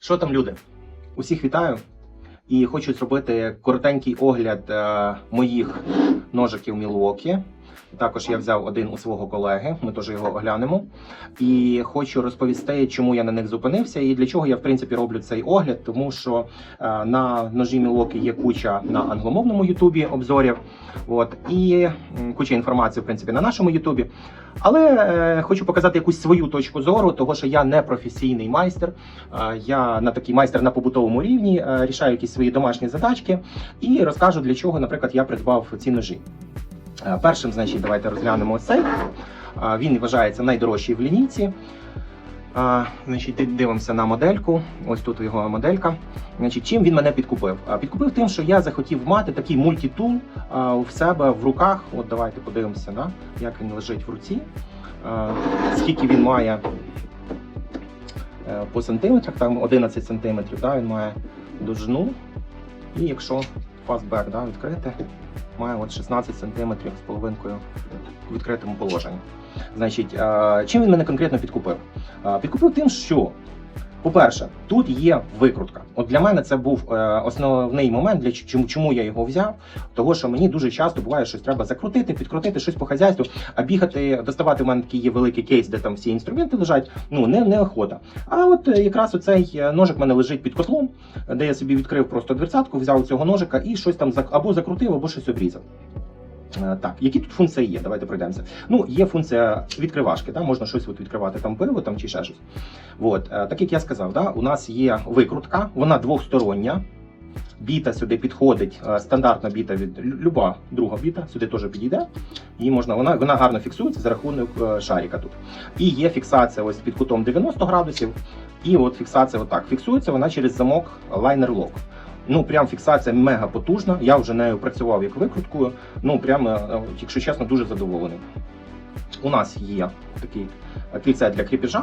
Що там, люди? Усіх вітаю і хочу зробити коротенький огляд е, моїх ножиків Milwaukee. Також я взяв один у свого колеги, ми теж його оглянемо. І хочу розповісти, чому я на них зупинився і для чого я в принципі роблю цей огляд. Тому що е, на ножі Milwaukee є куча на англомовному Ютубі обзорів. От і куча інформації, в принципі, на нашому Ютубі. Але е, хочу показати якусь свою точку зору, того що я не професійний майстер. Е, Я на такий майстер на побутовому рівні, е, рішаю якісь свої домашні задачки і розкажу для чого, наприклад, я придбав ці ножі. Е, Першим, значить, давайте розглянемо цей. Е, Він вважається найдорожчий в лінійці. Значить, дивимося на модельку. Ось тут його моделька. Значить, чим він мене підкупив? Підкупив тим, що я захотів мати такий мультитул в себе в руках. От давайте подивимося, да? як він лежить в руці. Скільки він має е, по сантиметрах, там 11 сантиметрів, да, він має довжину. І якщо фастбек да, відкрити, має от 16 см з половинкою в відкритому положенні. Значить, е, чим він мене конкретно підкупив? Е, Підкупив тим, що, по-перше, тут є викрутка. От для мене це був е, основний момент, для чому, чому я його взяв. Того, що мені дуже часто буває, щось треба закрутити, підкрутити щось по хазяйству, а бігати, доставати в мене такий є великий кейс, де там всі інструменти лежать. Ну не, неохота. А от е, якраз оцей е, ножик в мене лежить під котлом, де я собі відкрив просто дверцятку, взяв цього ножика і щось там або закрутив, або щось обрізав. Е, Так, які тут функції є? Давайте пройдемося. Ну, є функція відкривашки, да? можна щось от відкривати там пиво там, чи ще щось. От, е, так як я сказав, да? у нас є викрутка, вона двохстороння. Біта сюди підходить, е, стандартна біта від люба друга біта сюди теж підійде. Її можна, вона, вона гарно фіксується за рахунок шарика тут. І є фіксація ось під кутом 90 градусів. І от фіксація отак. Фіксується вона через замок лайнер лок. Ну, прям фіксація мега потужна. Я вже нею працював як викруткою. Ну, прямо, е, якщо чесно, дуже задоволений. У нас є такий е, кільце для кріпежа.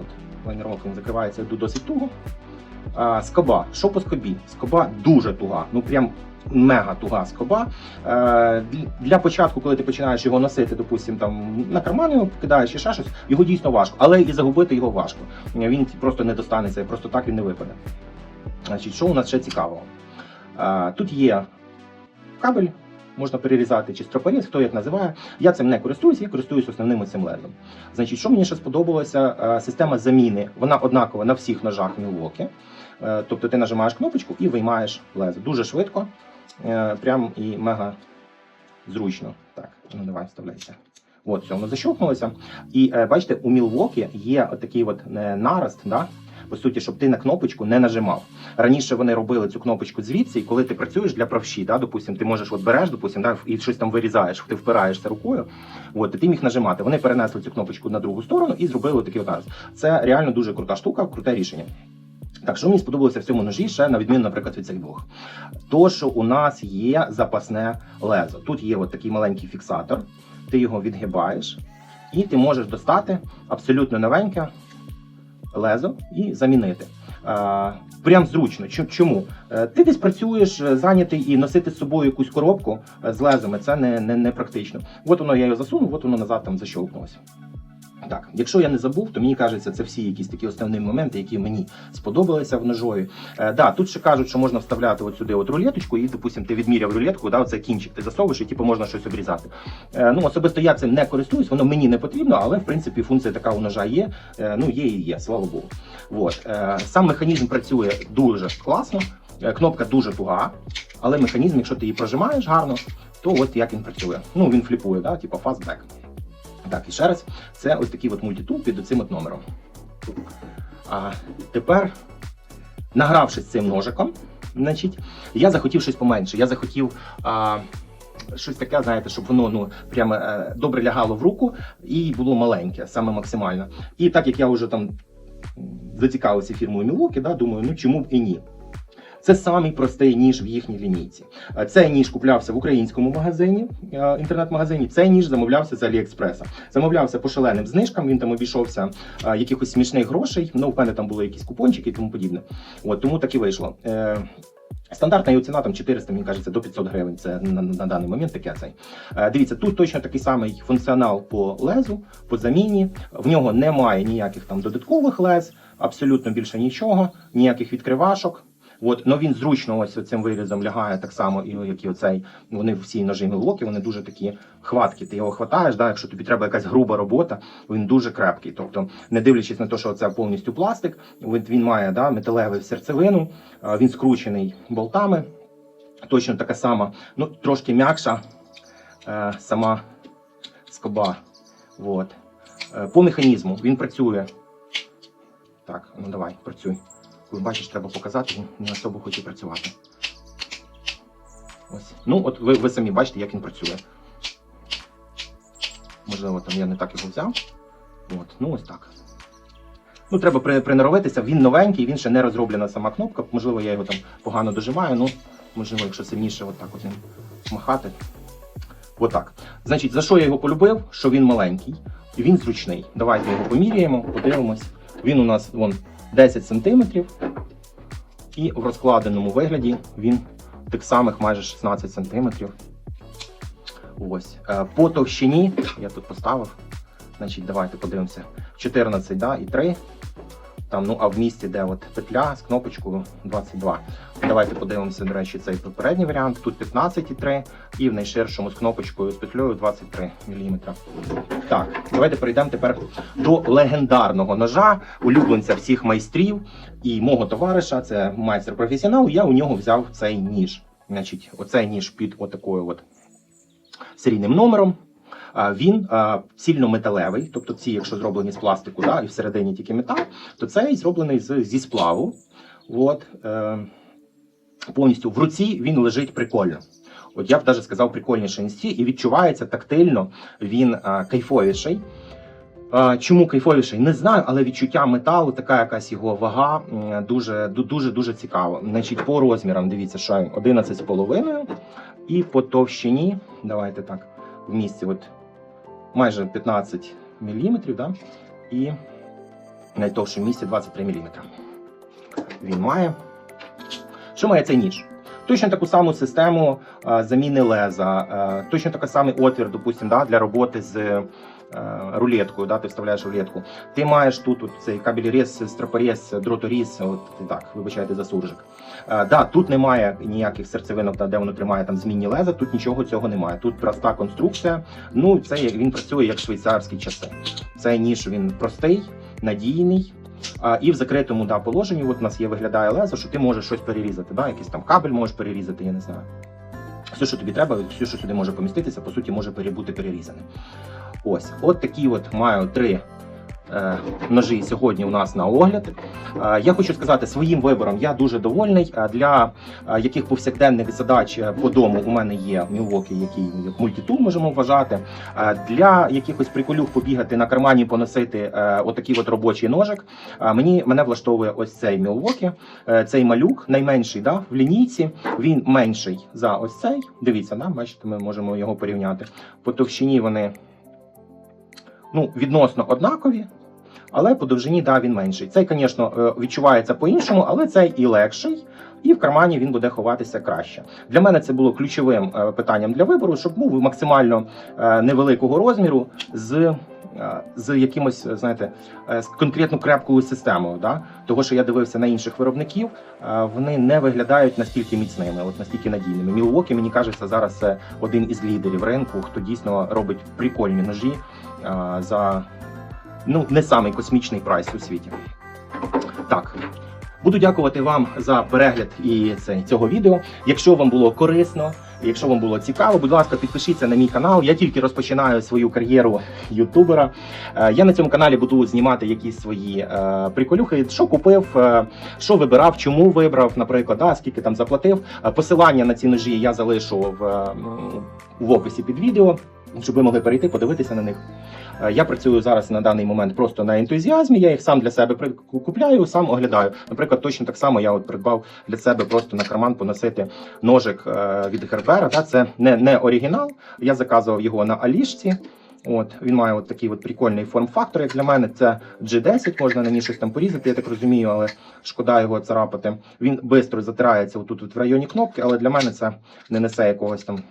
От, лайнер-лок він закривається досить туго. А, скоба. Що по скобі? Скоба дуже туга. Ну прям мега туга скоба. Е, для- початку, коли ти починаєш його носити, допустим, там на карман його кидаєш ще щось, його дійсно важко, але і загубити його важко. Він просто не достанеться, просто так він не випаде. Значить, що у нас ще цікавого? Тут є кабель, можна перерізати чи стропоріз, хто як називає. Я цим не користуюсь, я користуюсь основним цим лезом. Значить, що мені ще сподобалося, система заміни, вона однакова на всіх ножах Milwaukee. Тобто ти нажимаєш кнопочку і виймаєш лезо. Дуже швидко, прям і мега зручно. Так, ну давай вставляйся. От, все, воно защелкнулося. І е, бачите, у Milwaukee є такий от е, нарост, да? По суті, щоб ти на кнопочку не нажимав. Раніше вони робили цю кнопочку звідси, і коли ти працюєш для правші, да, допустим, ти можеш от береш, допустим, да, і щось там вирізаєш, ти впираєшся рукою, от, і ти міг нажимати. Вони перенесли цю кнопочку на другу сторону і зробили такий от. Це реально дуже крута штука, круте рішення. Так, що мені сподобалося в цьому ножі, ще на відміну, наприклад, від цих двох. То, що у нас є запасне лезо. Тут є от такий маленький фіксатор, ти його відгибаєш, і ти можеш достати абсолютно новеньке лезо і замінити. Прям зручно. Чому? Е, Ти десь працюєш е, зайнятий і носити з собою якусь коробку е, з лезами, це не, не, не практично. От воно я його засунув, от воно назад там защолкнулося. Так, якщо я не забув, то мені кажеться, це всі якісь такі основні моменти, які мені сподобалися в ножові. Е, да, тут ще кажуть, що можна вставляти от сюди от рулеточку, і, допустим, ти відміряв рулетку, да, оцей кінчик ти засовуєш і типу можна щось обрізати. Е, ну, особисто я цим не користуюсь, воно мені не потрібно, але в принципі функція така у ножа є. Е, ну, є і є, слава Богу. От. Е, сам механізм працює дуже класно, е, кнопка дуже туга, але механізм, якщо ти її прожимаєш гарно, то от як він працює. Ну, він фліпує, да, типу fastback. Так, і ще раз, це ось такий от мультитул під цим от номером. А тепер, награвшись цим ножиком, значить, я захотів щось поменше. Я захотів а, щось таке, знаєте, щоб воно ну, прямо е, добре лягало в руку і було маленьке, саме максимально. І так як я вже там зацікавився фірмою Milwaukee, да, думаю, ну чому б і ні. Це самий простий ніж в їхній лінійці. Е, Цей ніж куплявся в українському магазині, е, інтернет-магазині. Цей ніж замовлявся з Аліекспреса. Замовлявся по шаленим знижкам. Він там обійшовся е, якихось смішних грошей. Ну, в мене там були якісь купончики і тому подібне. От тому так і вийшло. Стандартна його ціна там 400, мені кажеться, до 500 гривень. Це на, на даний момент таке цей. Дивіться, тут точно такий самий функціонал по лезу, по заміні. В нього немає ніяких там додаткових лез. абсолютно більше нічого, ніяких відкривашок. От, но він зручно ось цим вирізом лягає так само, і як і оцей. Вони всі ножі мілокі, вони дуже такі хваткі. Ти його хватаєш, да, якщо тобі треба якась груба робота, він дуже крепкий. Тобто, не дивлячись на те, що це повністю пластик, він має да, металеву серцевину, він скручений болтами. Точно така сама, ну трошки м'якша е, сама скоба. От. Е, по механізму він працює. Так, ну давай, працюй. Ви бачиш, треба показати, він не особо хоче працювати. Ось. Ну, от ви, ви самі бачите, як він працює. Можливо, там я не так його взяв. От, ну ось так. Ну, треба при, приноровитися, він новенький, він ще не розроблена сама кнопка. Можливо, я його там погано дожимаю, ну, можливо, якщо сильніше отак от ним махати. Отак. Значить, за що я його полюбив? Що він маленький він зручний. Давайте його поміряємо, подивимось. Він у нас вон 10 см. І в розкладеному вигляді він тих самих майже 16 см. Ось. Е, По товщині, я тут поставив. Значить, давайте подивимося. 14 да, і 3. Там, ну, а в місті, де от петля з кнопочкою 22. Давайте подивимося, до речі, цей попередній варіант. Тут 15,3 і в найширшому з кнопочкою з петлею 23 мм. Так, давайте перейдемо тепер до легендарного ножа, улюбленця всіх майстрів і мого товариша, це майстер професіонал. Я у нього взяв цей ніж. Значить, оцей ніж під отакою от серійним номером. Він а, цільнометалевий, тобто ці, якщо зроблені з пластику, да, і всередині тільки метал, то цей зроблений з, зі сплаву. От, е, повністю в руці він лежить прикольно. От я б навіть сказав прикольніше ці, і відчувається тактильно, він а, кайфовіший. Чому кайфовіший? Не знаю, але відчуття металу, така якась його вага, дуже дуже дуже цікаво. Значить, по розмірам, дивіться, що він 11,5 і по товщині, давайте так, в місці, от майже 15 мм, да? і найтовше в місці 23 мм. Він має. Що має цей ніж? Точно таку саму систему а, заміни леза, а, точно такий самий отвір, допустим, да, для роботи з е, рулеткою. Да, ти вставляєш рулетку. Ти маєш тут цей кабель-різ, стропоріз, дрото-різ, от так, вибачайте за суржик. А, да, тут немає ніяких серцевинок, де воно тримає там змінні леза, тут нічого цього немає. Тут проста конструкція. Ну, це він працює як швейцарські часи. Цей ніж він простий, надійний. А, і в закритому да, положенні от у нас є виглядає лезо, що ти можеш щось перерізати. Да? Якийсь там кабель можеш перерізати, я не знаю. Все, що тобі треба, все, що сюди може поміститися, по суті, може бути перерізане. Ось, от такі от маю три е, ножі сьогодні у нас на огляд. Е, я хочу сказати, своїм вибором я дуже довольний. Е, Для е, яких повсякденних задач е, по дому у мене є Milwaukee, який як мультитул можемо вважати. Е, Для якихось приколюх побігати на кармані, поносити е, отакий от робочий ножик. А мені мене влаштовує ось цей Milwaukee, е, цей малюк, найменший да, в лінійці. Він менший за ось цей. Дивіться, да, бачите, ми можемо його порівняти. По товщині вони ну, відносно однакові. Але по довжині да, він менший. Цей, звісно, е, відчувається по-іншому, але цей і легший, і в кармані він буде ховатися краще. Для мене це було ключовим е, питанням для вибору, щоб був максимально е, невеликого розміру з, з якимось, е, знаєте, е, з конкретно крепкою системою. Да? Того, що я дивився на інших виробників, е, вони не виглядають настільки міцними, от настільки надійними. Milwaukee, мені кажеться, зараз це один із лідерів ринку, хто дійсно робить прикольні ножі е, за ну, не самий космічний прайс у світі. Так. Буду дякувати вам за перегляд і цього відео. Якщо вам було корисно, якщо вам було цікаво, будь ласка, підпишіться на мій канал. Я тільки розпочинаю свою кар'єру ютубера. Е, Я на цьому каналі буду знімати якісь свої е, приколюхи, що купив, е, що вибирав, чому вибрав, наприклад, да, скільки там заплатив. Посилання на ці ножі я залишу в, в описі під відео, щоб ви могли перейти, подивитися на них. Е, Я працюю зараз на даний момент просто на ентузіазмі. Я їх сам для себе купляю, сам оглядаю. Наприклад, точно так само я от придбав для себе просто на карман поносити ножик е, від Гербера. Да? Це не, не оригінал. Я заказував його на Алішці. От він має от такий от прикольний форм-фактор. Як для мене, це G10, можна на ній щось там порізати, я так розумію, але шкода його царапати. Він швидко затирається отут от в районі кнопки, але для мене це не несе якогось там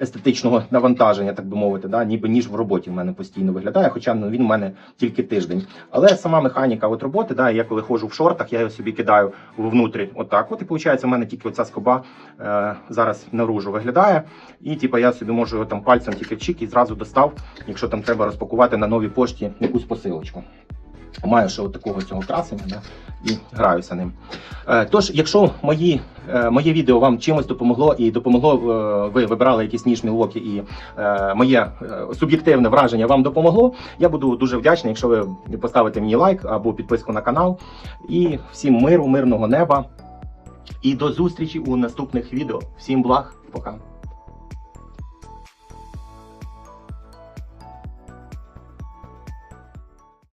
естетичного навантаження, так би мовити, да, ніби ніж в роботі в мене постійно виглядає, хоча ну, він у мене тільки тиждень. Але сама механіка от роботи, да, я коли ходжу в шортах, я його собі кидаю вовнутрі отак. От і виходить, у мене тільки оця скоба е, зараз наружу виглядає. І типу, я собі можу його там пальцем тільки чик і зразу достав, якщо там треба розпакувати на новій пошті якусь посилочку. Маю ще такого цього красення, да, і граюся ним. Е, Тож, якщо мої, е, моє відео вам чимось допомогло і допомогло, е, ви вибирали якийсь ніж Мілвокі і моє суб'єктивне враження вам допомогло, я буду дуже вдячний, якщо ви поставите мені лайк або підписку на канал. І всім миру, мирного неба. І до зустрічі у наступних відео. Всім благ, пока.